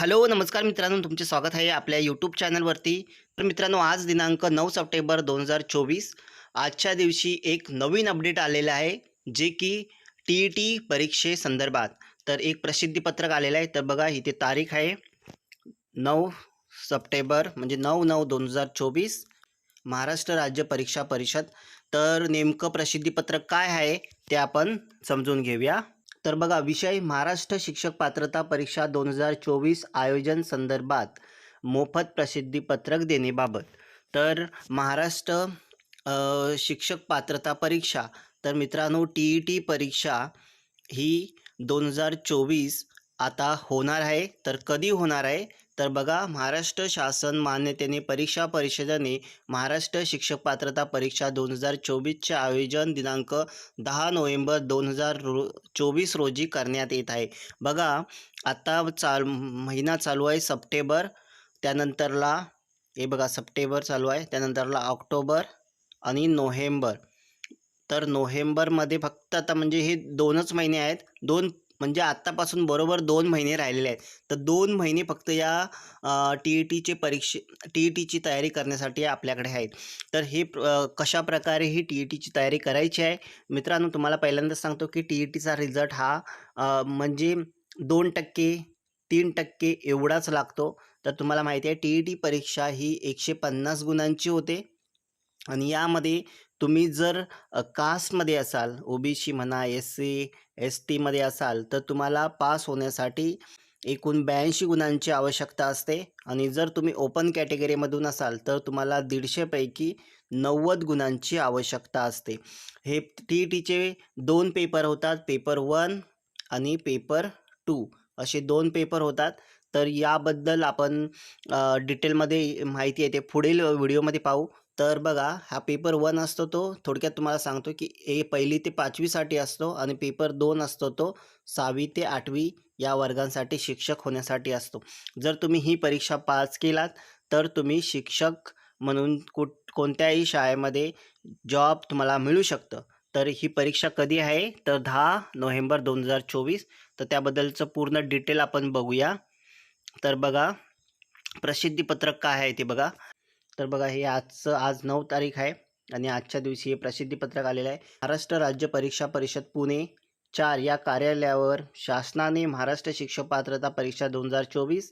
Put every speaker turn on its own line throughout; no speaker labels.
Hello नमस्कार मित्रांनो. तुमचे स्वागत आहे आपल्या यूट्यूब चॅनलवरती. तर मित्रांनो आज दिनांक नऊ सप्टेंबर दोन हजार चोवीस. आजच्या दिवशी एक नवीन अपडेट आलेलं आहे जे की टी ई टी परीक्षेसंदर्भात तर एक प्रसिद्धीपत्रक आलेलं आहे. तर बघा इथे तारीख आहे. नऊ सप्टेंबर म्हणजे नऊ नऊ दोन हजार चोवीस. महाराष्ट्र राज्य परीक्षा परिषद. तर नेमकं प्रसिद्धीपत्रक काय आहे ते आपण समजून घेऊया. तर बघा विषय महाराष्ट्र शिक्षक पात्रता परीक्षा दोन हजार चोवीस आयोजन संदर्भात मोफत प्रसिद्धीपत्रक देण्याबाबत तर महाराष्ट्र शिक्षक पात्रता परीक्षा तर मित्रांनो टी ई टी परीक्षा ही दोन हजार चोवीस आता होणार आहे. तर कधी होणार आहे? तर बघा महाराष्ट्र शासन मान्यतेने परीक्षा परिषदेने महाराष्ट्र शिक्षक पात्रता परीक्षा दोन हजार चोवीसचे आयोजन दिनांक दहा नोव्हेंबर दोन हजार रो चोवीस रोजी करण्यात येत आहे. बघा आता चाल महिना चालू आहे सप्टेंबर त्यानंतरला हे बघा सप्टेंबर चालू आहे त्यानंतरला ऑक्टोबर आणि नोव्हेंबर. तर नोव्हेंबरमध्ये फक्त आता म्हणजे हे दोनच महिने आहेत दोन म्हणजे आत्तापासून बरोबर दोन महिने राहिलेले आहेत. तर दोन महिने फक्त या टी ई टीचे परीक्षे टी ई टीची तयारी करण्यासाठी आपल्याकडे आहेत. तर हे कशा प्रकारे ही टी ई टीची तयारी करायची आहे? मित्रांनो तुम्हाला पहिल्यांदाच सांगतो की टी ई टीचा रिझल्ट हा म्हणजे दोन टक्के तीन टक्के एवढाच लागतो. तर तुम्हाला माहिती आहे टी ई टी परीक्षा ही एकशे पन्नास गुणांची होते. आणि यामध्ये तुम्ही जर कास्टमध्ये असाल ओ बी सी म्हणा एस सी एस टीमध्ये असाल तर तुम्हाला पास होण्यासाठी एकूण ब्याऐंशी गुणांची आवश्यकता असते. आणि जर तुम्ही ओपन कॅटेगरीमधून असाल तर तुम्हाला दीडशेपैकी नव्वद गुणांची आवश्यकता असते. हे टी ई टीचे दोन पेपर होतात पेपर वन आणि पेपर टू. असे दोन पेपर होतात. तर याबद्दल आपण डिटेलमध्ये माहिती आहे ते पुढील व्हिडिओमध्ये पाहू. तर बघा हा पेपर वन असतो तो. थोडक्यात तुम्हाला सांगतो की ए पहिली ते पाचवीसाठी असतो आणि पेपर दोन असतो तो सहावी ते आठवी या वर्गांसाठी शिक्षक होण्यासाठी असतो. जर तुम्ही ही परीक्षा पास केलात तर तुम्ही शिक्षक म्हणून कुठ कोणत्याही शाळेमध्ये जॉब तुम्हाला मिळू शकतं. तर ही परीक्षा कधी आहे? तर दहा नोव्हेंबर दोन हजार चोवीस. तर त्याबद्दलचं पूर्ण डिटेल आपण बघूया. तर बघा प्रसिद्धीपत्रक काय आहे ते बघा. तर बघा हे आजचं आज नऊ तारीख आहे आणि आजच्या दिवशी हे प्रसिद्धीपत्रक आलेलं आहे. महाराष्ट्र राज्य परीक्षा परिषद पुणे चार या कार्यालयावर शासनाने महाराष्ट्र शिक्षक पात्रता परीक्षा दोन हजार चोवीस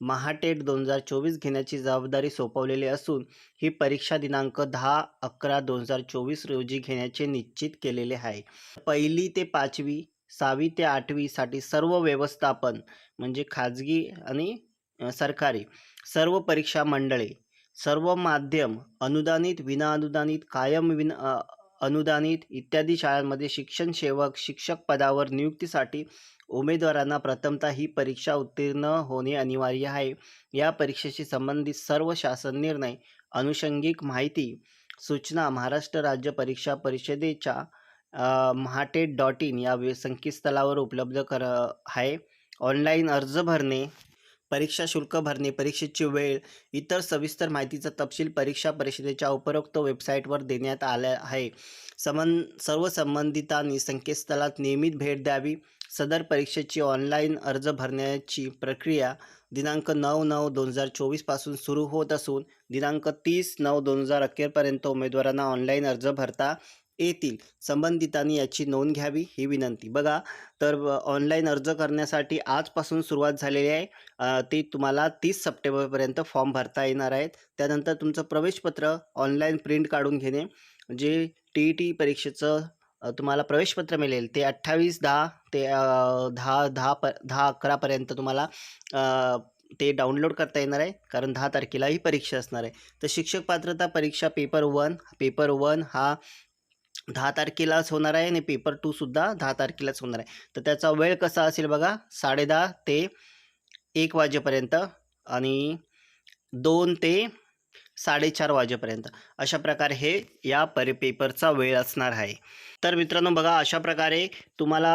महाटेट दोन हजार चोवीस घेण्याची जबाबदारी सोपवलेली असून ही परीक्षा दिनांक दहा अकरा दोन हजार चोवीस रोजी घेण्याचे निश्चित केलेले आहे. पहिली ते पाचवी सहावी ते आठवीसाठी सर्व व्यवस्थापन म्हणजे खाजगी आणि सरकारी सर्व परीक्षा मंडळे सर्व माध्यम अनुदानित विनाअनुदानित कायम विन अनुदानित इत्यादी शाळांमध्ये शिक्षण सेवक शिक्षक पदावर नियुक्तीसाठी उमेदवारांना प्रथमतः ही परीक्षा उत्तीर्ण होणे अनिवार्य आहे. या परीक्षेशी संबंधित सर्व शासन निर्णय अनुषंगिक माहिती सूचना महाराष्ट्र राज्य परीक्षा परिषदेच्या महाटेट डॉट इन या वे संकेतस्थळावर उपलब्ध कर आहे. ऑनलाईन अर्ज भरणे परीक्षा शुल्क भरणे परीक्षेची वेळ इतर सविस्तर माहितीचा तपशील परीक्षा परिषदेच्या उपरोक्त वेबसाईटवर देण्यात आला आहे. समन सर्व संबंधितांनी संकेतस्थळात नियमित भेट द्यावी. सदर परीक्षेची ऑनलाईन अर्ज भरण्याची प्रक्रिया दिनांक नऊ नऊ दोन हजार चोवीसपासून सुरू होत असून दिनांक तीस नऊ दोन हजार अखेरपर्यंत उमेदवारांना ऑनलाईन अर्ज भरता येतील. संबंधितांनी याची नोंद घ्यावी ही विनंती. बघा तर ऑनलाईन अर्ज करण्यासाठी आजपासून सुरुवात झालेली आहे. ती ते तुम्हाला तीस सप्टेंबरपर्यंत फॉर्म भरता येणार आहेत. त्यानंतर तुमचं प्रवेशपत्र ऑनलाईन प्रिंट काढून घेणे जे टी ई टी परीक्षेचं तुम्हाला प्रवेशपत्र मिळेल ते अठ्ठावीस दहा ते दहा दहा प दहा अकरापर्यंत तुम्हाला ते डाउनलोड करता येणार आहे. कारण दहा तारखेला ही परीक्षा असणार आहे. तर शिक्षक पात्रता परीक्षा पेपर वन पेपर वन हा दहा तारखेलाच होणार आहे आणि पेपर टूसुद्धा दहा तारखेलाच होणार आहे. तर त्याचा वेळ कसा असेल बघा साडेदहा ते एक वाजेपर्यंत आणि दोन ते साडेचार वाजेपर्यंत. अशा प्रकारे हे या परि पेपरचा वेळ असणार आहे. तर मित्रांनो बघा अशा प्रकारे तुम्हाला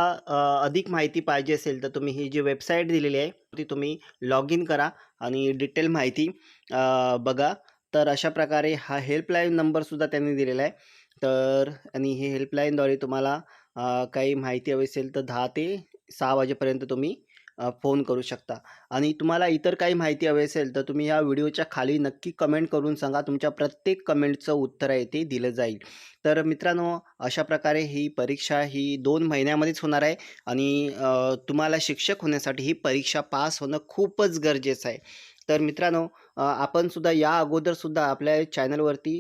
अधिक माहिती पाहिजे असेल तर तुम्ही ही जी वेबसाईट दिलेली आहे ती तुम्ही लॉग इन करा आणि डिटेल माहिती बघा. तर अशा प्रकारे हा हेल्पलाईन नंबरसुद्धा त्यांनी दिलेला आहे. तर आणि हे हेल्पलाईनद्वारे तुम्हाला काही माहिती हवी असेल तर दहा ते सहा वाजेपर्यंत तुम्ही फोन करू शकता. आणि तुम्हाला इतर काही माहिती हवी असेल तर तुम्ही या व्हिडिओच्या खाली नक्की कमेंट करून सांगा. तुमच्या प्रत्येक कमेंटचं उत्तर आहे ते दिलं जाईल. तर मित्रांनो अशा प्रकारे ही परीक्षा ही दोन महिन्यामध्येच होणार आहे. आणि तुम्हाला शिक्षक होण्यासाठी ही परीक्षा पास होणं खूपच गरजेचं आहे. तर मित्रांनो आपण सुद्धा या अगोदरसुद्धा आपल्या चॅनलवरती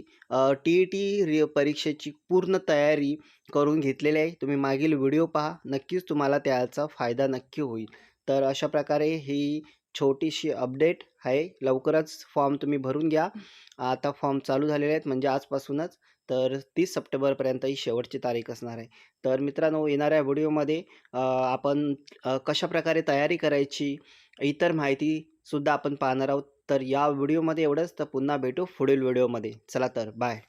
टी ई टी रि परीक्षेची पूर्ण तयारी करून घेतलेली आहे. तुम्ही मागील व्हिडिओ पहा. नक्कीच तुम्हाला त्याचा फायदा नक्की होईल. तर अशा प्रकारे ही छोटीशी अपडेट आहे. लवकरच फॉर्म तुम्ही भरून घ्या. आता फॉर्म चालू झालेले आहेत म्हणजे आजपासूनच. तर तीस सप्टेंबरपर्यंत ही शेवटची तारीख असणार आहे. तर मित्रांनो येणाऱ्या व्हिडिओमध्ये आपण कशाप्रकारे तयारी करायची इतर माहितीसुद्धा आपण पाहणार आहोत. तर या व्हिडिओमध्ये एवढंच. तर पुन्हा भेटू पुढील व्हिडिओमध्ये. चला तर बाय